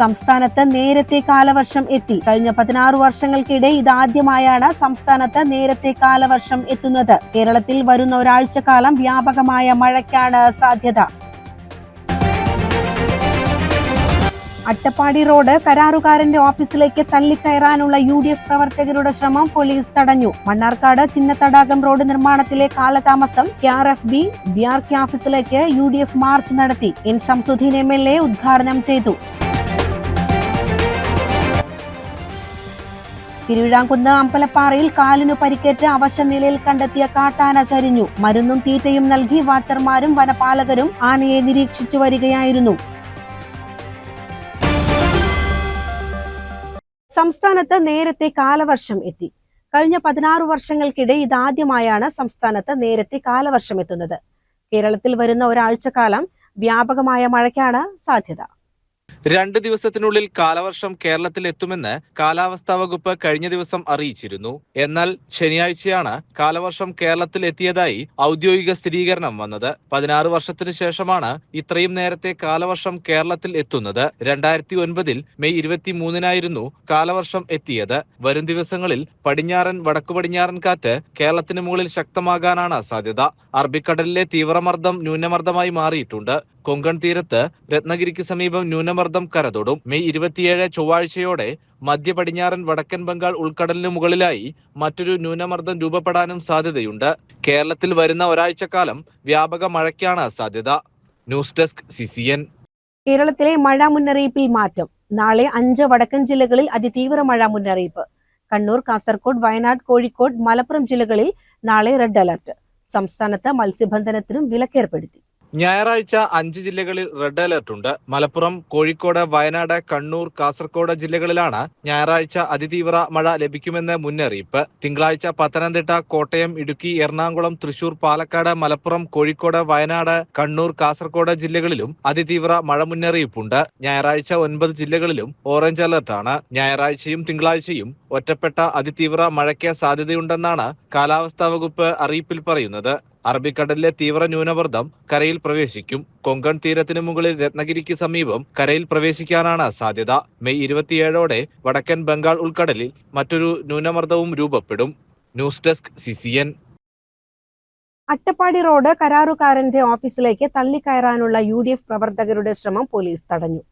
സംസ്ഥാനത്ത് നേരത്തെ കാലവർഷം എത്തി. കഴിഞ്ഞ പതിനാറ് വർഷങ്ങൾക്കിടെ ഇതാദ്യമായാണ് സംസ്ഥാനത്ത് നേരത്തെ കാലവർഷം എത്തുന്നത്. കേരളത്തിൽ വരുന്ന ഒരാഴ്ചക്കാലം വ്യാപകമായ മഴയ്ക്കാണ് സാധ്യത. അട്ടപ്പാടി റോഡ് കരാറുകാരന്റെ ഓഫീസിലേക്ക് തള്ളിക്കയറാനുള്ള യു ഡി എഫ് പ്രവർത്തകരുടെ ശ്രമം പോലീസ് തടഞ്ഞു. മണ്ണാർക്കാട് ചിന്നത്തടാകം റോഡ് നിർമ്മാണത്തിലെ കാലതാമസം K R F B B R K ഓഫീസിലേക്ക് യു ഡി എഫ് മാർച്ച് നടത്തി. N Shamsudheen M L A ഉദ്ഘാടനം ചെയ്തു. തിരുവിഴാംകുന്ന് അമ്പലപ്പാറയിൽ കാലിനു പരിക്കേറ്റ് അവശ നിലയിൽ കണ്ടെത്തിയ കാട്ടാന ചരിഞ്ഞു. മരുന്നും തീറ്റയും നൽകി വാച്ചർമാരും വനപാലകരും ആനയെ നിരീക്ഷിച്ചു വരികയായിരുന്നു. സംസ്ഥാനത്ത് നേരത്തെ കാലവർഷം എത്തി. കഴിഞ്ഞ പതിനാറ് വർഷങ്ങൾക്കിടെ ഇതാദ്യമായാണ് സംസ്ഥാനത്ത് നേരത്തെ കാലവർഷം എത്തുന്നത്. കേരളത്തിൽ വരുന്ന ഒരാഴ്ചക്കാലം വ്യാപകമായ മഴയ്ക്കാണ് സാധ്യത. രണ്ട് ദിവസത്തിനുള്ളിൽ കാലവർഷം കേരളത്തിൽ എത്തുമെന്ന് കാലാവസ്ഥാ വകുപ്പ് കഴിഞ്ഞ ദിവസം അറിയിച്ചിരുന്നു. എന്നാൽ ശനിയാഴ്ചയാണ് കാലവർഷം കേരളത്തിൽ എത്തിയതായി ഔദ്യോഗിക സ്ഥിരീകരണം വന്നത്. പതിനാറ് വർഷത്തിനു ശേഷമാണ് ഇത്രയും നേരത്തെ കാലവർഷം കേരളത്തിൽ എത്തുന്നത്. രണ്ടായിരത്തി ഒൻപതിൽ മെയ് ഇരുപത്തിമൂന്നിനായിരുന്നു കാലവർഷം എത്തിയത്. വരും ദിവസങ്ങളിൽ പടിഞ്ഞാറൻ വടക്കു പടിഞ്ഞാറൻ കാറ്റ് കേരളത്തിന് മുകളിൽ ശക്തമാകാനാണ് സാധ്യത. അറബിക്കടലിലെ തീവ്രമർദ്ദം ന്യൂനമർദ്ദമായി മാറിയിട്ടുണ്ട്. കൊങ്കൺ തീരത്ത് രത്നഗിരിക്ക് സമീപം ന്യൂനമർദ്ദം കരതൊടും മെയ് ഇരുപത്തിയേഴ് ചൊവ്വാഴ്ചയോടെ മധ്യ പടിഞ്ഞാറൻ വടക്കൻ ബംഗാൾ ഉൾക്കടലിന് മുകളിലായി മറ്റൊരു ന്യൂനമർദ്ദം രൂപപ്പെടാനും സാധ്യതയുണ്ട്. കേരളത്തിൽ വരുന്ന ഒരാഴ്ചക്കാലം വ്യാപക മഴയ്ക്കാണ് സാധ്യത. News desk CCN. കേരളത്തിലെ മഴ മുന്നറിയിപ്പിൽ മാറ്റം. നാളെ അഞ്ച് വടക്കൻ ജില്ലകളിൽ അതിതീവ്ര മഴ മുന്നറിയിപ്പ്. കണ്ണൂർ കാസർഗോഡ് വയനാട് കോഴിക്കോട് മലപ്പുറം ജില്ലകളിൽ നാളെ റെഡ് അലർട്ട്. സംസ്ഥാനത്ത് മത്സ്യബന്ധനത്തിനും വിലക്കേർപ്പെടുത്തി. ഞായറാഴ്ച അഞ്ച് ജില്ലകളിൽ റെഡ് അലർട്ട് ഉണ്ട്. മലപ്പുറം കോഴിക്കോട് വയനാട് കണ്ണൂർ കാസർകോട് ജില്ലകളിലാണ് ഞായറാഴ്ച അതിതീവ്ര മഴ ലഭിക്കുമെന്ന് മുന്നറിയിപ്പ്. തിങ്കളാഴ്ച പത്തനംതിട്ട കോട്ടയം ഇടുക്കി എറണാകുളം തൃശൂർ പാലക്കാട് മലപ്പുറം കോഴിക്കോട് വയനാട് കണ്ണൂർ കാസർകോട് ജില്ലകളിലും അതിതീവ്ര മഴ മുന്നറിയിപ്പുണ്ട്. ഞായറാഴ്ച ഒൻപത് ജില്ലകളിലും ഓറഞ്ച് അലർട്ടാണ്. ഞായറാഴ്ചയും തിങ്കളാഴ്ചയും ഒറ്റപ്പെട്ട അതിതീവ്ര മഴയ്ക്ക് സാധ്യതയുണ്ടെന്നാണ് കാലാവസ്ഥാ വകുപ്പ് അറിയിപ്പിൽ പറയുന്നത്. അറബിക്കടലിലെ തീവ്ര ന്യൂനമർദ്ദം കരയിൽ പ്രവേശിക്കും. കൊങ്കൺ തീരത്തിന് മുകളിൽ രത്നഗിരിക്ക് സമീപം കരയിൽ പ്രവേശിക്കാനാണ് സാധ്യത. മെയ് ഇരുപത്തിയേഴോടെ വടക്കൻ ബംഗാൾ ഉൾക്കടലിൽ മറ്റൊരു ന്യൂനമർദ്ദവും രൂപപ്പെടും. News desk C C N Attappadi road കരാറുകാരന്റെ ഓഫീസിലേക്ക് തള്ളിക്കയറാനുള്ള യു ഡി എഫ് പ്രവർത്തകരുടെ ശ്രമം പോലീസ് തടഞ്ഞു.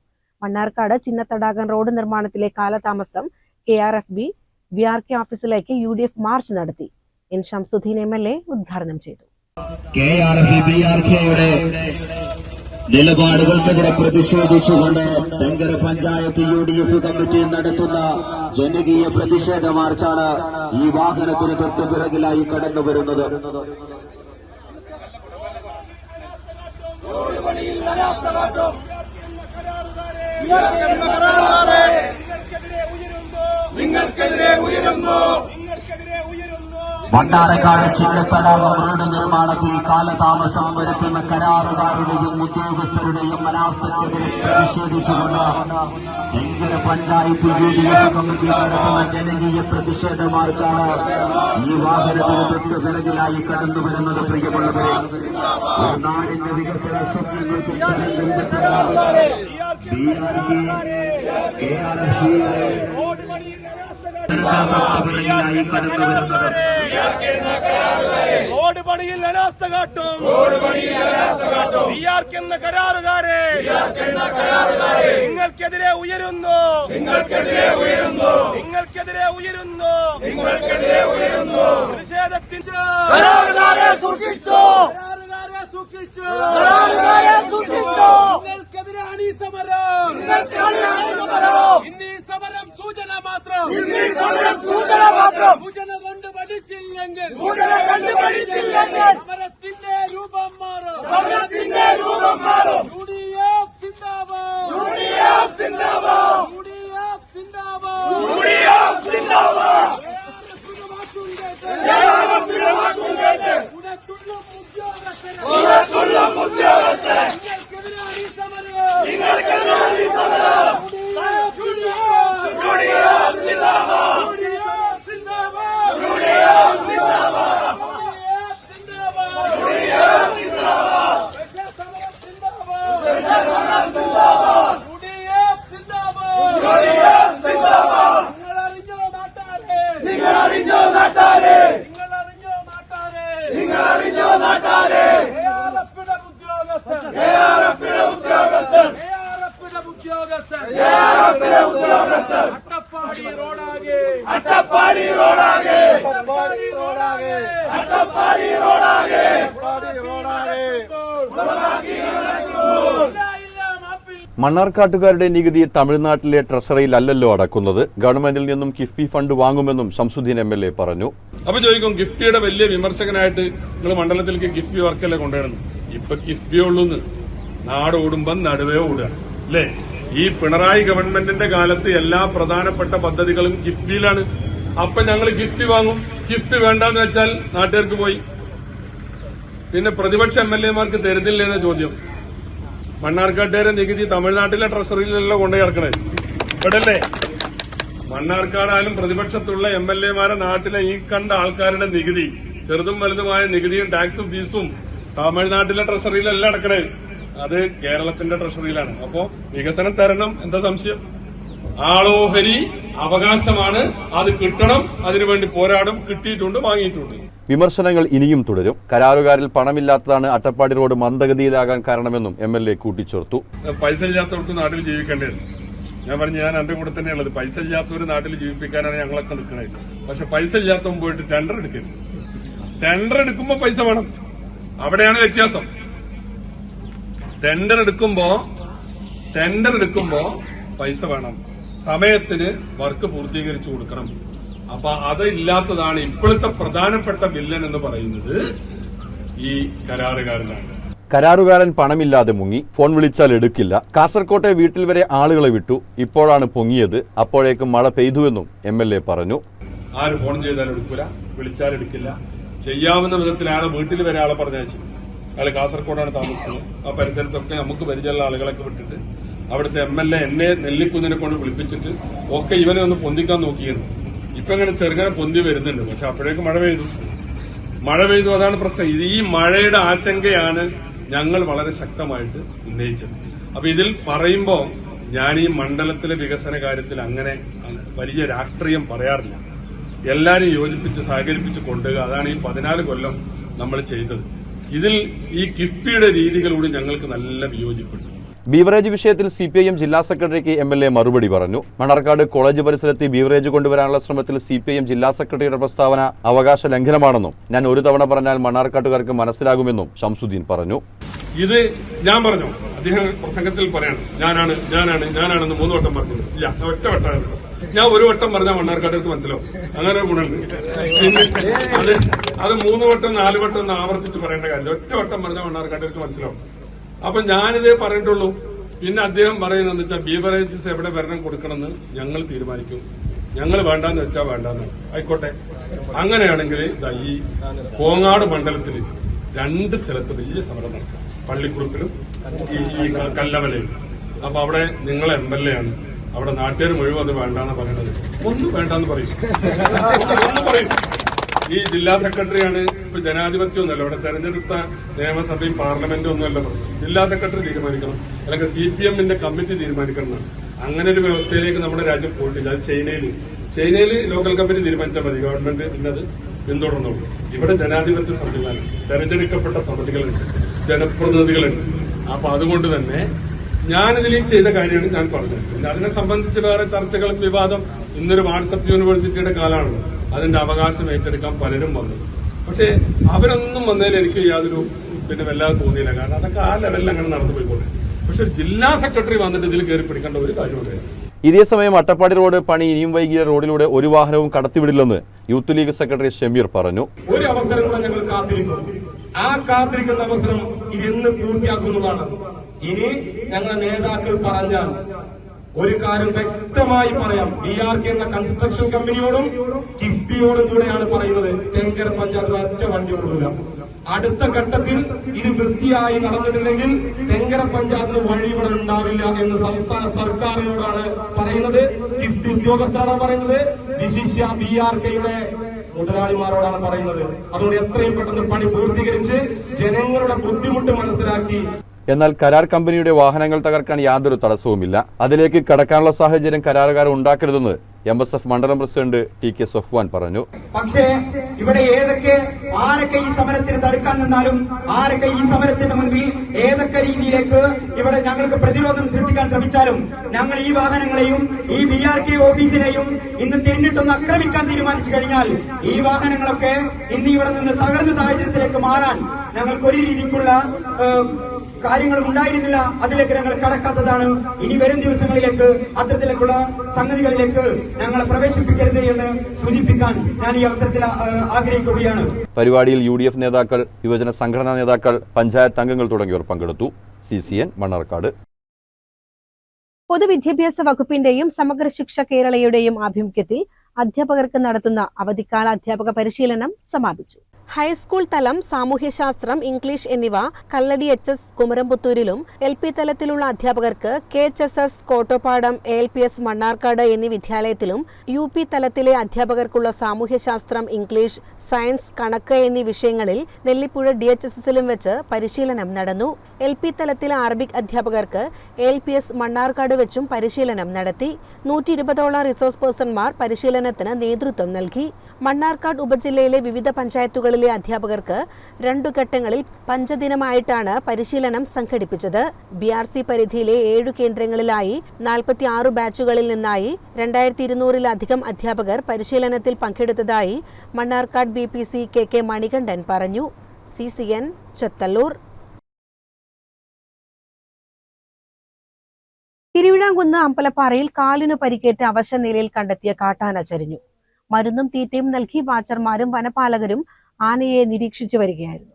മണ്ണാർക്കാട് ചിന്നത്തടാകം റോഡ് നിർമ്മാണത്തിലെ കാലതാമസം K R F B V R K ഓഫീസിലേക്ക് യു ഡി എഫ് മാർച്ച് നടത്തി. N Shamsudheen M L A ഉദ്ഘാടനം ചെയ്തു. K R F B R കെയുടെ നിലപാടുകൾക്കെതിരെ പ്രതിഷേധിച്ചുകൊണ്ട് Thenkara panchayat U D F committee നടത്തുന്ന ജനകീയ പ്രതിഷേധ മാർച്ചാണ് ഈ വാഹനത്തിന് തൊട്ടു പിറകിലായി കടന്നു വരുന്നത്. ഭണ്ഡാരക്കാട് ചിന്നത്തടാകം റോഡ് നിർമ്മാണത്തിൽ കാലതാമസം വരുത്തുന്ന കരാറുകാരുടെയും ഉദ്യോഗസ്ഥരുടെയും അനാസ്ഥക്കെതിരെ പ്രതിഷേധിച്ചുകൊണ്ട് Thenkara panchayat U D F committee നടത്തുന്ന ജനകീയ പ്രതിഷേധ മാർച്ചാണ് ഈ വാഹനത്തിന് തൊട്ട് പിറകിലായി കടന്നു വരുന്നത് പ്രിയമുള്ളവരെ. ഒരു നാടിന്റെ വികസന സ്വപ്നങ്ങൾക്ക് തരം വെക്കുന്ന B R K R F അനാസ്ഥ കാട്ടും. എന്ന കരാറുകാരെ. നിങ്ങൾക്കെതിരെ ഉയരുന്നു. നിങ്ങൾക്കെതിരെ ഉയരുന്നു. നിങ്ങൾക്കെതിരെ ഉയരുന്നു. നിങ്ങൾക്കെതിരെ ഉയരുന്നു. പ്രതിഷേധത്തിന് കരാറുകാരെ സൂക്ഷിച്ചു. കരാറുകാരെ സൂക്ഷിച്ചു. കരാറുകാരെ സൂക്ഷിച്ചു നിങ്ങൾക്കെതിരെ അണി സമരം നിങ്ങൾക്കെതിരെ അണി സമരം ഇന്നീ സമരം സൂചന മാത്രം ഇന്നീ സമരം സൂചന മാത്രം സൂചന കൊണ്ട് പഠിച്ചില്ലെങ്കിൽ സൂചന കണ്ട് പഠിച്ചില്ലെങ്കിൽ സമരത്തിന്റെ രൂപം മാറും സമരത്തിന്റെ രൂപം മാറും യു ഡി എഫ് സിന്ദാബാദ് യു ഡി എഫ് സിന്ദാബാദ് യു ഡി എഫ് സിന്ദാബാദ് യു ഡി എഫ് സിന്ദാബാദ് നിങ്ങൾ അറിഞ്ഞോ നാട്ടാരെ നിങ്ങൾ അറിഞ്ഞോ നാട്ടാരെ നിങ്ങൾ അറിഞ്ഞോ നാട്ടാരെ ഉദ്യോഗസ്ഥർ ഉദ്യോഗസ്ഥർ ഉദ്യോഗസ്ഥർ അട്ടപ്പാടി റോഡാകെ അട്ടപ്പാടി റോഡാകെ അട്ടപ്പാടി റോഡാകെ അട്ടപ്പാടി റോഡാകെ റോഡാകെ മണ്ണാർക്കാട്ടുകാരുടെ നികുതി തമിഴ്നാട്ടിലെ ട്രഷറിയിൽ അല്ലല്ലോ അടക്കുന്നത്. ഗവൺമെന്റിൽ നിന്നും കിഫ്ബി ഫണ്ട് വാങ്ങുമെന്നും ശംസുദ്ദീൻ എം എൽ എ പറഞ്ഞു. അപ്പൊ ചോദിക്കും കിഫ്ബിയുടെ വലിയ വിമർശകനായിട്ട് നിങ്ങൾ മണ്ഡലത്തിലേക്ക് കിഫ്ബി വർക്കല്ലേ കൊണ്ടുവരുന്നത്? ഇപ്പൊ കിഫ്ബി ഉള്ളൂന്ന്. നാട് ഓടുമ്പം നടുവേ ഓടുക. അല്ലേ? ഈ പിണറായി ഗവൺമെന്റിന്റെ കാലത്ത് എല്ലാ പ്രധാനപ്പെട്ട പദ്ധതികളും കിഫ്ബിയിലാണ്. അപ്പൊ ഞങ്ങൾ ഗിഫ്റ്റ് വാങ്ങും. ഗിഫ്റ്റ് വേണ്ടെന്ന് വെച്ചാൽ നാട്ടുകാർക്ക് പോയി. പിന്നെ പ്രതിപക്ഷ എം എൽ എമാർക്ക് തരുന്നില്ലെന്ന ചോദ്യം. മണ്ണാർക്കാട്ടുകാരെ നികുതി തമിഴ്നാട്ടിലെ ട്രഷറിയിലല്ലോ കൊണ്ടു കിടക്കണേ ഇവിടല്ലേ മണ്ണാർക്കാടായാലും പ്രതിപക്ഷത്തുള്ള എം എൽ എമാരെ നാട്ടിലെ ഈ കണ്ട ആൾക്കാരുടെ നികുതി ചെറുതും വലുതുമായ നികുതിയും ടാക്സും ഫീസും തമിഴ്നാട്ടിലെ ട്രഷറിയിലല്ല അടക്കണേ അത് കേരളത്തിന്റെ ട്രഷറിയിലാണ്. അപ്പോ വികസനം തരണം എന്താ സംശയം? ആളോഹരി അവകാശമാണ്. അത് കിട്ടണം അതിനുവേണ്ടി പോരാടും കിട്ടിയിട്ടുണ്ട് വാങ്ങിയിട്ടുണ്ട്. വിമർശനങ്ങൾ ഇനിയും തുടരും. കരാറുകാരിൽ പണമില്ലാത്തതാണ് അട്ടപ്പാടി റോഡ് മന്ദഗതിയിലാകാൻ കാരണമെന്നും എം എൽ എ കൂട്ടിച്ചേർത്തു. പൈസ ഇല്ലാത്തവർക്ക് നാട്ടിൽ ജീവിക്കേണ്ടിയിരുന്നു ഞാൻ പറഞ്ഞു ഞാൻ എന്റെ കൂടെ തന്നെയുള്ളത് പൈസ ഇല്ലാത്തവർ നാട്ടിൽ ജീവിപ്പിക്കാനാണ് ഞങ്ങളൊക്കെ നിൽക്കുന്നത് പക്ഷെ പൈസ ഇല്ലാത്തവൻ പോയിട്ട് ടെൻഡർ എടുക്കരുത്. ടെൻഡർ എടുക്കുമ്പോ പൈസ വേണം. അവിടെയാണ് വ്യത്യാസം. ടെൻഡർ എടുക്കുമ്പോ ടെൻഡർ എടുക്കുമ്പോ പൈസ വേണം. സമയത്തിന് വർക്ക് പൂർത്തീകരിച്ചു കൊടുക്കണം. അപ്പൊ അതില്ലാത്തതാണ് ഇപ്പോഴത്തെ പ്രധാനപ്പെട്ട വില്ലൻ എന്ന് പറയുന്നത് ഈ കരാറുകാരനാണ്. കരാറുകാരൻ പണമില്ലാതെ മുങ്ങി ഫോൺ വിളിച്ചാൽ എടുക്കില്ല. കാസർകോട്ടെ വീട്ടിൽ വരെ ആളുകളെ വിട്ടു. ഇപ്പോഴാണ് പൊങ്ങിയത്. അപ്പോഴേക്കും മഴ പെയ്തുവെന്നും എം എൽ എ പറഞ്ഞു. ആര് ഫോൺ ചെയ്താൽ എടുക്കില്ല വിളിച്ചാൽ എടുക്കില്ല. ചെയ്യാവുന്ന വിധത്തിൽ അയാളെ വീട്ടിൽ വരെ ആളെ പറഞ്ഞയച്ചു. അയാൾ കാസർകോടാണ് താമസിക്കുന്നത് ആ പരിസരത്തൊക്കെ നമുക്ക് പരിചയമുള്ള ആളുകളൊക്കെ വിട്ടിട്ട് അവിടുത്തെ എം എൽ എ എന്നെ നെല്ലിക്കുന്നിനെ കൊണ്ട് വിളിപ്പിച്ചിട്ട് ഒക്കെ ഇവനെ ഒന്ന് പൊന്തിക്കാൻ നോക്കിയിരുന്നു. ഇപ്പൊ ഇങ്ങനെ ചെറുങ്ങനെ പൊന്തി വരുന്നുണ്ട്. പക്ഷെ അപ്പോഴേക്ക് മഴ പെയ്തു. മഴ പെയ്തു അതാണ് പ്രശ്നം. ഇത് ഈ മഴയുടെ ആശങ്കയാണ് ഞങ്ങൾ വളരെ ശക്തമായിട്ട് ഉന്നയിച്ചത്. അപ്പൊ ഇതിൽ പറയുമ്പോൾ ഞാൻ ഈ മണ്ഡലത്തിലെ വികസന കാര്യത്തിൽ അങ്ങനെ വലിയ രാഷ്ട്രീയം പറയാറില്ല. എല്ലാരും യോജിപ്പിച്ച് സഹകരിപ്പിച്ച് കൊണ്ടുപോകുക അതാണ് ഈ പതിനാല് കൊല്ലം നമ്മൾ ചെയ്തത്. ഇതിൽ ഈ കിഫ്ബിയുടെ രീതികളോട് ഞങ്ങൾക്ക് നല്ല വിയോജിപ്പുണ്ട്. ബീവറേജ് വിഷയത്തിൽ സി പി ഐ എം ജില്ലാ സെക്രട്ടറിക്ക് എം എൽ എ മറുപടി പറഞ്ഞു. മണർക്കാട് കോളേജ് പരിസരത്ത് ബീവറേജ് കൊണ്ടുവരാനുള്ള ശ്രമത്തിൽ സി പി ഐ എം ജില്ലാ സെക്രട്ടറിയുടെ പ്രസ്താവന അവകാശ ലംഘനമാണെന്നും ഞാൻ ഒരു തവണ പറഞ്ഞാൽ മണ്ണാർക്കാട്ടുകാർക്ക് മനസ്സിലാകുമെന്നും ഷംസുദ്ദീൻ പറഞ്ഞു. ഇത് ഞാൻ പറഞ്ഞു? അദ്ദേഹം പ്രസംഗത്തിൽ പറയണം. ഞാനാണ് ഞാനാണ് ഞാനാണെന്ന് മൂന്ന് വട്ടം പറഞ്ഞു. ഇല്ല ഒറ്റ വട്ടമാണ് ഞാൻ ഒരു വട്ടം പറഞ്ഞാൽ മണ്ണാർക്കാട്ടർക്ക് മനസ്സിലാവും. അങ്ങനെ ഒരു ഗുണമുണ്ട്. അത് മൂന്ന് വട്ടം നാല് വട്ടം ആവർത്തിച്ച് പറയേണ്ട കാര്യം ഒറ്റ വട്ടം പറഞ്ഞാൽ മണ്ണാർക്കാട്ടുകാർക്ക് മനസ്സിലാവും. അപ്പൊ ഞാനിതേ പറഞ്ഞിട്ടുള്ളൂ. പിന്നെ അദ്ദേഹം പറയുന്നത് വെച്ചാൽ ബീവറേജസ് എവിടെ ഭരണം കൊടുക്കണമെന്ന് ഞങ്ങൾ തീരുമാനിക്കും. ഞങ്ങൾ വേണ്ടെന്ന് വെച്ചാൽ വേണ്ടെന്ന്. ആയിക്കോട്ടെ. അങ്ങനെയാണെങ്കിൽ ഇതാ ഈ കോങ്ങാട് മണ്ഡലത്തിൽ രണ്ട് സ്ഥലത്ത് വലിയ സമരം നടക്കും. പള്ളിക്കുറുപ്പിലും ഈ കല്ലവലയും അപ്പൊ അവിടെ നിങ്ങൾ എം എൽ എ ആണ്. അവിടെ നാട്ടുകാർ മുഴുവൻ അത് വേണ്ടാന്ന് പറയുന്നത് ഒന്നും വേണ്ടാന്ന് പറയും. ഈ ജില്ലാ സെക്രട്ടറിയാണ് ഇപ്പൊ ജനാധിപത്യം ഒന്നുമല്ല. ഇവിടെ തെരഞ്ഞെടുത്ത നിയമസഭയും പാർലമെന്റും ഒന്നുമല്ല പ്രശ്നം. ജില്ലാ സെക്രട്ടറി തീരുമാനിക്കണം. അല്ലെങ്കിൽ സി പി എമ്മിന്റെ കമ്മിറ്റി തീരുമാനിക്കണം. അങ്ങനെ ഒരു വ്യവസ്ഥയിലേക്ക് നമ്മുടെ രാജ്യം പോയിട്ടില്ല. അത് ചൈനയിൽ ചൈനയിൽ ലോക്കൽ കമ്മിറ്റി തീരുമാനിച്ചാൽ മതി. ഗവൺമെന്റ് പിന്നത് പിന്തുടർന്നോളൂ. ഇവിടെ ജനാധിപത്യ സംവിധാനം തെരഞ്ഞെടുക്കപ്പെട്ട സമിതികളുണ്ട് ജനപ്രതിനിധികളുണ്ട്. അപ്പൊ അതുകൊണ്ട് തന്നെ ഞാനിതിൽ ചെയ്ത കാര്യമാണ് ഞാൻ പറഞ്ഞത്. അതിനെ സംബന്ധിച്ച് വേറെ ചർച്ചകളും വിവാദം ഇന്നൊരു വാട്സപ്പ് യൂണിവേഴ്സിറ്റിയുടെ കാലമാണ്. അതിന്റെ അവകാശം ഏറ്റെടുക്കാൻ പലരും വന്നു. പക്ഷേ അവരൊന്നും വന്നതിൽ എനിക്ക് യാതൊരു പിന്നെ വല്ലാതെ തോന്നിയില്ല. കാരണം അതൊക്കെ ആ ലെവലിൽ അങ്ങനെ നടന്നു പോയിക്കോട്ടെ. പക്ഷെ ഒരു ജില്ലാ സെക്രട്ടറി വന്നിട്ട് ഇതിൽ കയറി പിടിക്കേണ്ട ഒരു കാര്യമില്ല ഇതേസമയം അട്ടപ്പാടി റോഡ് പണി ഇനിയും വൈകിയ റോഡിലൂടെ ഒരു വാഹനവും കടത്തിവിടില്ലെന്ന് യൂത്ത് ലീഗ് സെക്രട്ടറി ഷമീർ പറഞ്ഞു. ഒരു അവസരം കൂടെ ഞങ്ങൾ കാത്തിരിക്കുന്നു. ആ കാത്തിരിക്കുന്ന അവസരം ഇന്ന് പൂർത്തിയാക്കുന്നതാണ്. ഇനി ഞങ്ങളുടെ നേതാക്കൾ പറഞ്ഞാൽ ഒരു കാര്യം വ്യക്തമായി പറയാം. ബി ആർ കെ എന്ന കൺസ്ട്രക്ഷൻ കമ്പനിയോടും കിഫ്ബിയോടും കൂടെയാണ് പറയുന്നത്. തെങ്കര പഞ്ചായത്ത് ഒറ്റ വണ്ടി ഓടില്ല. അടുത്ത ഘട്ടത്തിൽ ഇത് വൃത്തിയായി നടന്നിട്ടില്ലെങ്കിൽ തെങ്കര പഞ്ചായത്തിന് വഴി ഇവിടെ ഉണ്ടാവില്ല എന്ന് സംസ്ഥാന സർക്കാരിനോടാണ് പറയുന്നത്. കിഫ്ബി ഉദ്യോഗസ്ഥരാണ് പറയുന്നത്. വിശിഷ്യ ബി ആർ കെയുടെ മുതലാളിമാരോടാണ് പറയുന്നത്. അതുകൊണ്ട് എത്രയും പെട്ടെന്ന് പണി പൂർത്തീകരിച്ച് ജനങ്ങളുടെ ബുദ്ധിമുട്ട് മനസ്സിലാക്കി എന്നാൽ കരാർ കമ്പനിയുടെ വാഹനങ്ങൾ തകർക്കാൻ യാതൊരു തടസ്സവുമില്ല. അതിലേക്ക് കടക്കാനുള്ള സാഹചര്യം കരാറുകാർ ഉണ്ടാക്കരുതെന്ന് എം എസ് എഫ് മണ്ഡലം പ്രസിഡന്റ് ടി കെ സൊഫ്വാൻ പറഞ്ഞു. പക്ഷേ ഇവിടെ ഏതൊക്കെ ആരൊക്കെ ഈ സമരത്തിന് തടുക്കാൻ നിന്നാലും ആരൊക്കെ ഈ സമരത്തിന്റെ മുൻപിൽ ഏതൊക്കെ രീതിയിലേക്ക് ഇവിടെ ഞങ്ങൾക്ക് പ്രതിരോധം സൃഷ്ടിക്കാൻ ശ്രമിച്ചാലും ഞങ്ങൾ ഈ വാഹനങ്ങളെയും ഈ ബി ആർ കെ ഓഫീസിനെയും ഇന്ന് തിരിഞ്ഞിട്ടൊന്ന് ആക്രമിക്കാൻ തീരുമാനിച്ചു കഴിഞ്ഞാൽ ഈ വാഹനങ്ങളൊക്കെ ഇന്ന് ഇവിടെ നിന്ന് തകർന്ന സാഹചര്യത്തിലേക്ക് മാറാൻ ഞങ്ങൾക്ക് ഒരു രീതിക്കുള്ള കാര്യങ്ങളും ഉണ്ടായിരുന്നില്ല അതിലേക്ക് ഞങ്ങൾ കടക്കാത്തതാണ്. ഇനി വരും ദിവസങ്ങളിലേക്ക് അത്തരത്തിലേക്കുള്ള സംഗതികളിലേക്ക് ഞങ്ങളെ പ്രവേശിപ്പിക്കരുത് എന്ന് സൂചിപ്പിക്കാൻ ഞാൻ ഈ അവസരത്തിൽ ആഗ്രഹിക്കുകയാണ്. പരിപാടിയിൽ യു ഡി എഫ് നേതാക്കൾ യുവജന സംഘടനാ നേതാക്കൾ പഞ്ചായത്ത് അംഗങ്ങൾ തുടങ്ങിയവർ പങ്കെടുത്തു. C C N Mannarkkad. പൊതുവിദ്യാഭ്യാസ വകുപ്പിന്റെയും സമഗ്ര ശിക്ഷ കേരളയുടെയും ആഭിമുഖ്യത്തിൽ അധ്യാപകർക്ക് നടത്തുന്ന അവധിക്കാല അധ്യാപക പരിശീലനം സമാപിച്ചു. ഹൈസ്കൂൾ തലം സാമൂഹ്യശാസ്ത്രം ഇംഗ്ലീഷ് എന്നിവ കല്ലടി എച്ച് എസ് കുമരംപുത്തൂരിലും എൽ പി തലത്തിലുള്ള അധ്യാപകർക്ക് K H S S Kottopadam A L P S Mannarkkad എന്നീ വിദ്യാലയത്തിലും യു പി തലത്തിലെ അധ്യാപകർക്കുള്ള സാമൂഹ്യശാസ്ത്രം ഇംഗ്ലീഷ് സയൻസ് കണക്ക് എന്നീ വിഷയങ്ങളിൽ നെല്ലിപ്പുഴ ഡി എച്ച് എസ് എസിലും വെച്ച് പരിശീലനം നടന്നു. എൽ പി തലത്തിലെ അറബിക് അധ്യാപകർക്ക് A L P S Mannarkkad വെച്ചും പരിശീലനം നടത്തി. നൂറ്റി ഇരുപതോളം റിസോഴ്സ് പേഴ്സൺമാർ പരിശീലനത്തിന് നേതൃത്വം നൽകി. മണ്ണാർക്കാട് ഉപജില്ലയിലെ വിവിധ പഞ്ചായത്തുകളിലെ അധ്യാപകർക്ക് രണ്ടു ഘട്ടങ്ങളിൽ പഞ്ചദിനമായിട്ടാണ് പരിശീലനം സംഘടിപ്പിച്ചത്. ബി ആർ സി പരിധിയിലെ ഏഴു കേന്ദ്രങ്ങളിലായി നാൽപ്പത്തി ആറ് ബാച്ചുകളിൽ നിന്നായി രണ്ടായിരത്തി ഇരുന്നൂറിലധികം അധ്യാപകർ പരിശീലനത്തിൽ പങ്കെടുത്തതായി Mannarkkad B P C K K Manikandan പറഞ്ഞു. C C N Chathallur. Thiruvizhamkunnu അമ്പലപ്പാറയിൽ കാലിനു പരിക്കേറ്റ് അവശ നിലയിൽ കണ്ടെത്തിയ കാട്ടാന ചരിഞ്ഞു. മരുന്നും തീറ്റയും നൽകി വാച്ചർമാരും വനപാലകരും ആനയെ നിരീക്ഷിച്ചു വരികയായിരുന്നു.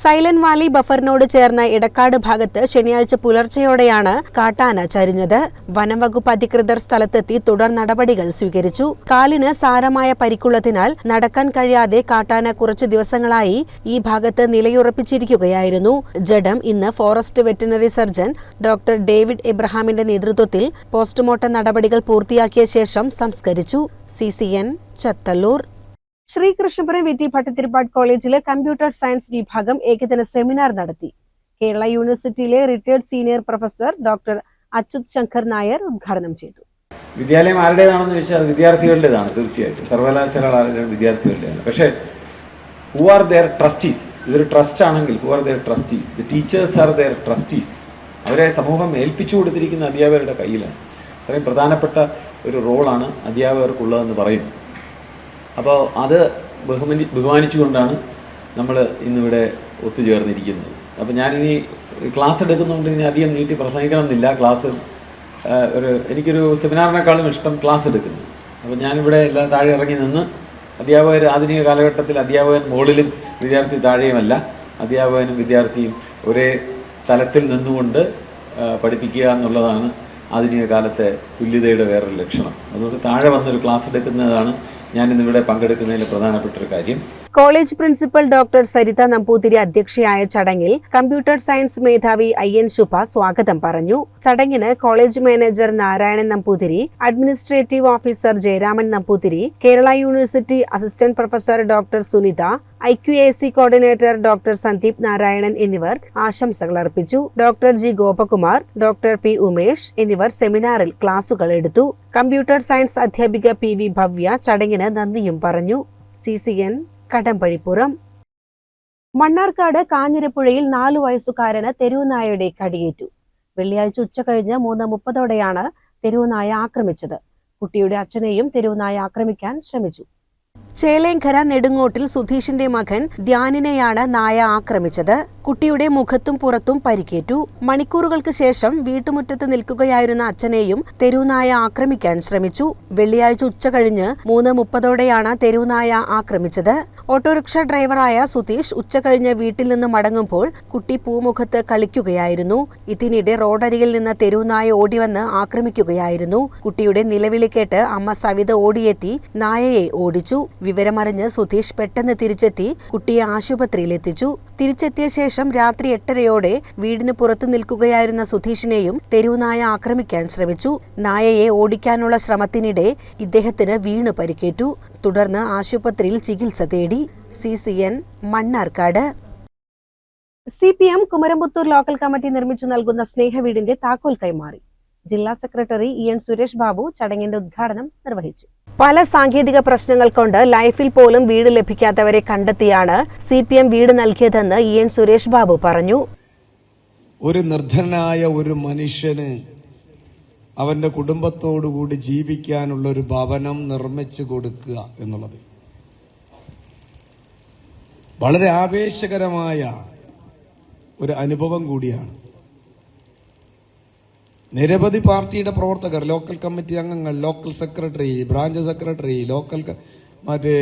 സൈലന്റ് വാലി ബഫറിനോട് ചേർന്ന ഇടക്കാട് ഭാഗത്ത് ശനിയാഴ്ച പുലർച്ചെയോടെയാണ് കാട്ടാന ചരിഞ്ഞത്. വനംവകുപ്പ് അധികൃതർ സ്ഥലത്തെത്തി തുടർ നടപടികൾ സ്വീകരിച്ചു. കാലിന് സാരമായ പരിക്കുള്ളതിനാൽ നടക്കാൻ കഴിയാതെ കാട്ടാന കുറച്ചു ദിവസങ്ങളായി ഈ ഭാഗത്ത് നിലയുറപ്പിച്ചിരിക്കുകയായിരുന്നു. ജഡം ഇന്ന് forest veterinary surgeon doctor David എബ്രഹാമിന്റെ നേതൃത്വത്തിൽ പോസ്റ്റ്മോർട്ടം നടപടികൾ പൂർത്തിയാക്കിയ ശേഷം സംസ്കരിച്ചു. C C N Chathallur. Sreekrishnapuram V T Bhattathiripad കോളേജിലെ കമ്പ്യൂട്ടർ സയൻസ് വിഭാഗം ഏകദിന സെമിനാർ നടത്തി. കേരള യൂണിവേഴ്സിറ്റിയിലെ retired senior professor doctor Achuth Shankar Nair ഉദ്ഘാടനം ചെയ്തു. വിദ്യാലയം ആരുടേതാണെന്ന് ചോദിച്ചാൽ അത് വിദ്യാർത്ഥികളുടേതാണ് തീർച്ചയായിട്ടും. സർവകലാശാല വിദ്യാർത്ഥികളുടേതാണ്. പക്ഷേ ഹു ആർ ദെയർ ട്രസ്റ്റീസ് ഇതൊരു ട്രസ്റ്റ് ആണെങ്കിൽ who are their trustees the teachers are their trustees അവരെ സമൂഹം ഏൽപ്പിച്ചു കൊടുത്തിരിക്കുന്ന അധ്യാപകരുടെ കയ്യിലാണ്. അത്രയും പ്രധാനപ്പെട്ട ഒരു റോളാണ് അധ്യാപകർക്കുള്ളതെന്ന് പറയുന്നു അപ്പോൾ അത് ബഹുമതി ബഹുമാനിച്ചുകൊണ്ടാണ് നമ്മൾ ഇന്നിവിടെ ഒത്തുചേർന്നിരിക്കുന്നത്. അപ്പോൾ ഞാനിനി ക്ലാസ് എടുക്കുന്നതുകൊണ്ട് ഇനി അധികം നീട്ടി പ്രസംഗിക്കണമെന്നില്ല. ക്ലാസ് ഒരു എനിക്കൊരു സെമിനാറിനേക്കാളും ഇഷ്ടം ക്ലാസ് എടുക്കുന്നു. അപ്പോൾ ഞാനിവിടെ എല്ലാം താഴെ ഇറങ്ങി നിന്ന് അധ്യാപകർ ആധുനിക കാലഘട്ടത്തിൽ അധ്യാപകൻ മുകളിലും വിദ്യാർത്ഥി താഴെയുമല്ല. അധ്യാപകനും വിദ്യാർത്ഥിയും ഒരേ തലത്തിൽ നിന്നുകൊണ്ട് പഠിപ്പിക്കുക എന്നുള്ളതാണ് ആധുനിക കാലത്തെ തുല്യതയുടെ വേറൊരു ലക്ഷണം. അതുകൊണ്ട് താഴെ വന്നൊരു ക്ലാസ് എടുക്കുന്നതാണ് ഞാനിന്നിവിടെ പങ്കെടുക്കുന്നതിൽ പ്രധാനപ്പെട്ട ഒരു കാര്യം. College principal doctor Saritha Namboothiri അധ്യക്ഷയായ ചടങ്ങിൽ കമ്പ്യൂട്ടർ സയൻസ് മേധാവി ഐ എൻ ശുഭ സ്വാഗതം പറഞ്ഞു. ചടങ്ങിന് college manager Narayanan Namboothiri administrative officer Jayaraman Namboothiri Kerala university assistant professor doctor Sunitha I Q A C coordinator doctor Sandeep Narayanan എന്നിവർ ആശംസകൾ അർപ്പിച്ചു. Doctor G Gopakumar doctor P Umesh എന്നിവർ സെമിനാറിൽ ക്ലാസുകൾ എടുത്തു. കമ്പ്യൂട്ടർ സയൻസ് അധ്യാപിക പി വി ഭവ്യ ചടങ്ങിന് നന്ദിയും പറഞ്ഞു. C C N Kadambazhipuram. Mannarkkad കാഞ്ഞിരപ്പുഴയിൽ നാലു വയസ്സുകാരന് തെരുവുനായയുടെ കടിയേറ്റു. വെള്ളിയാഴ്ച ഉച്ച കഴിഞ്ഞ് മൂന്ന് മുപ്പതോടെയാണ് തെരുവുനായ ആക്രമിച്ചത്. കുട്ടിയുടെ അച്ഛനെയും തെരുവുനായ ആക്രമിക്കാൻ ശ്രമിച്ചു. ചേലേങ്കര നെടുങ്ങോട്ടിൽ സുധീഷിന്റെ മകൻ ധ്യാനിനെയാണ് നായ ആക്രമിച്ചത്. കുട്ടിയുടെ മുഖത്തും പുറത്തും പരിക്കേറ്റു. മണിക്കൂറുകൾക്ക് ശേഷം വീട്ടുമുറ്റത്ത് നിൽക്കുകയായിരുന്ന അച്ഛനെയും തെരുവുനായ ആക്രമിക്കാൻ ശ്രമിച്ചു. വെള്ളിയാഴ്ച ഉച്ച കഴിഞ്ഞ് മൂന്ന് മുപ്പതോടെയാണ് തെരുവുനായ ആക്രമിച്ചത്. ഓട്ടോറിക്ഷ ഡ്രൈവറായ സുതീഷ് ഉച്ചകഴിഞ്ഞ് വീട്ടിൽ നിന്ന് മടങ്ങുമ്പോൾ കുട്ടി പൂമുഖത്ത് കളിക്കുകയായിരുന്നു. ഇതിനിടെ റോഡരികിൽ നിന്ന് തെരുവുനായ ഓടിവന്ന് ആക്രമിക്കുകയായിരുന്നു. കുട്ടിയുടെ നിലവിളി കേട്ട് അമ്മ സവിത ഓടിയെത്തി നായയെ ഓടിച്ചു. വിവരമറിഞ്ഞ് സുതീഷ് പെട്ടെന്ന് തിരിച്ചെത്തി കുട്ടിയെ ആശുപത്രിയിൽ എത്തിച്ചു. തിരിച്ചെത്തിയ ശേഷം രാത്രി എട്ടരയോടെ വീടിന് പുറത്തു നിൽക്കുകയായിരുന്ന സുധീഷിനെയും തെരുവുനായ ആക്രമിക്കാൻ ശ്രമിച്ചു. നായയെ ഓടിക്കാനുള്ള ശ്രമത്തിനിടെ ഇദ്ദേഹത്തിന് വീണ് പരിക്കേറ്റു. തുടർന്ന് ആശുപത്രിയിൽ ചികിത്സ തേടി C C N Mannarkkad. C P M Kumaramputhur local committee നിർമ്മിച്ചു നൽകുന്ന സ്നേഹവീടിന്റെ താക്കോൽ കൈമാറി. ജില്ലാ secretary E N Suresh Babu ചടങ്ങിന്റെ ഉദ്ഘാടനം നിർവഹിച്ചു. പല സാങ്കേതിക പ്രശ്നങ്ങൾ കൊണ്ട് ലൈഫിൽ പോലും വീട് ലഭിക്കാത്തവരെ കണ്ടെത്തിയാണ് സി പി എം വീട് നൽകിയതെന്ന് ഇ എൻ സുരേഷ് ബാബു പറഞ്ഞു. ഒരു നിർധനായ ഒരു മനുഷ്യന് അവന്റെ കുടുംബത്തോടുകൂടി ജീവിക്കാനുള്ള ഒരു ഭവനം നിർമ്മിച്ചു കൊടുക്കുക എന്നുള്ളത്. വളരെ ആവേശകരമായ ഒരു അനുഭവം കൂടിയാണ്. നിരവധി പാർട്ടിയുടെ പ്രവർത്തകർ ലോക്കൽ കമ്മിറ്റി അംഗങ്ങൾ local secretary branch secretary local മറ്റേ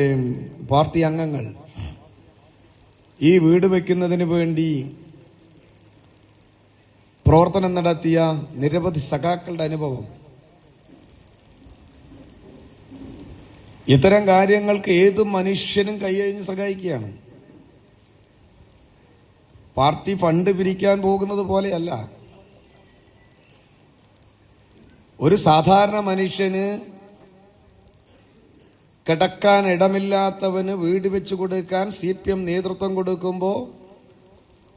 പാർട്ടി അംഗങ്ങൾ ഈ വീട് വെക്കുന്നതിന് വേണ്ടി പ്രവർത്തനം നടത്തിയ നിരവധി സഖാക്കളുടെ അനുഭവം. ഇത്തരം കാര്യങ്ങൾക്ക് ഏത് മനുഷ്യനും കൈയഴിഞ്ഞ് സഹായിക്കുകയാണ്. പാർട്ടി ഫണ്ട് പിരിക്കാൻ പോകുന്നത് പോലെയല്ല. ഒരു സാധാരണ മനുഷ്യന് കിടക്കാൻ ഇടമില്ലാത്തവന് വീട് വെച്ചു കൊടുക്കാൻ സി പി എം നേതൃത്വം കൊടുക്കുമ്പോൾ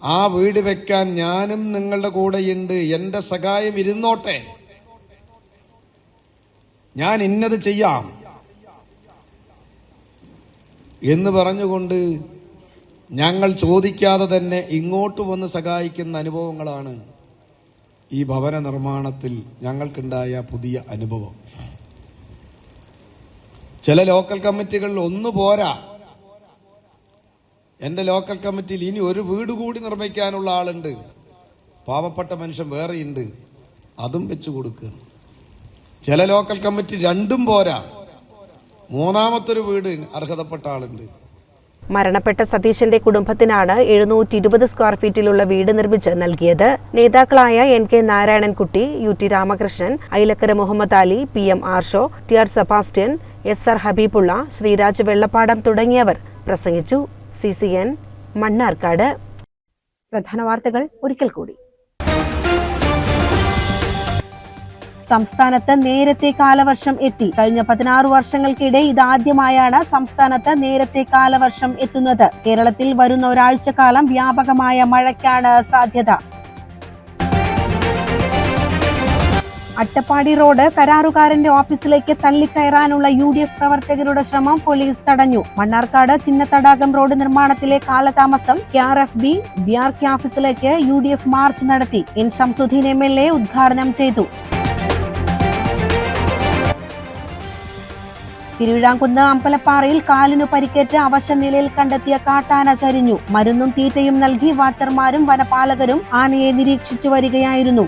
ആ വീട് വെക്കാൻ ഞാനും നിങ്ങളുടെ കൂടെയുണ്ട്. എന്റെ സഹായം ഇരുന്നോട്ടെ. ഞാൻ ഇന്നത് ചെയ്യാം. എന്ന് പറഞ്ഞുകൊണ്ട് ഞങ്ങൾ ചോദിക്കാതെ തന്നെ ഇങ്ങോട്ട് വന്ന് സഹായിക്കുന്ന അനുഭവങ്ങളാണ് ഈ ഭവന നിർമ്മാണത്തിൽ ഞങ്ങൾക്കുണ്ടായ പുതിയ അനുഭവം. ചില ലോക്കൽ കമ്മിറ്റികളിൽ ഒന്നു പോരാ. എന്റെ ലോക്കൽ കമ്മിറ്റിയിൽ ഇനി ഒരു വീട് കൂടി നിർമ്മിക്കാനുള്ള ആളുണ്ട്. പാവപ്പെട്ട മനുഷ്യൻ വേറെയുണ്ട്. അതും വെച്ചു കൊടുക്കുക ചില ലോക്കൽ കമ്മിറ്റി രണ്ടും പോരാ. മൂന്നാമത്തൊരു വീട് അർഹതപ്പെട്ട ആളുണ്ട്. മരണപ്പെട്ട സതീശന്റെ കുടുംബത്തിനാണ് എഴുന്നൂറ്റി ഇരുപത് സ്ക്വയർ ഫീറ്റിലുള്ള വീട് നിർമ്മിച്ച് നൽകിയത്. നേതാക്കളായ N K Narayanankutty U T Ramakrishnan Ailakkara Muhammad Ali P M Arsho T R Sebastian S R Habeebulla Sreeraj Vellappadam തുടങ്ങിയവർ പ്രസംഗിച്ചു. C C N Mannarkkad. പ്രധാന വാർത്തകൾ ഒരിക്കൽ കൂടി. സംസ്ഥാനത്ത് നേരത്തെ കാലവർഷം എത്തി. കഴിഞ്ഞ പതിനാറ് വർഷങ്ങൾക്കിടെ ഇതാദ്യമായാണ് സംസ്ഥാനത്ത് നേരത്തെ കാലവർഷം എത്തുന്നത്. കേരളത്തിൽ വരുന്ന ഒരാഴ്ചക്കാലം വ്യാപകമായ മഴയ്ക്കാണ് സാധ്യത. അട്ടപ്പാടി റോഡ് കരാറുകാരന്റെ ഓഫീസിലേക്ക് തള്ളിക്കയറാനുള്ള യു ഡി എഫ് പ്രവർത്തകരുടെ ശ്രമം പോലീസ് തടഞ്ഞു. മണ്ണാർക്കാട് ചിന്നത്തടാകം റോഡ് നിർമ്മാണത്തിലെ കാലതാമസം K R F B B R K ഓഫീസിലേക്ക് യു ഡി എഫ് മാർച്ച് നടത്തി. N Shamsudheen M L A ഉദ്ഘാടനം ചെയ്തു. തിരുവിഴാംകുന്ന് അമ്പലപ്പാറയിൽ കാലിനു പരിക്കേറ്റ് അവശ നിലയിൽ കണ്ടെത്തിയ കാട്ടാന ചരിഞ്ഞു. മരുന്നും തീറ്റയും നൽകി വാച്ചർമാരും വനപാലകരും ആനയെ നിരീക്ഷിച്ചു വരികയായിരുന്നു.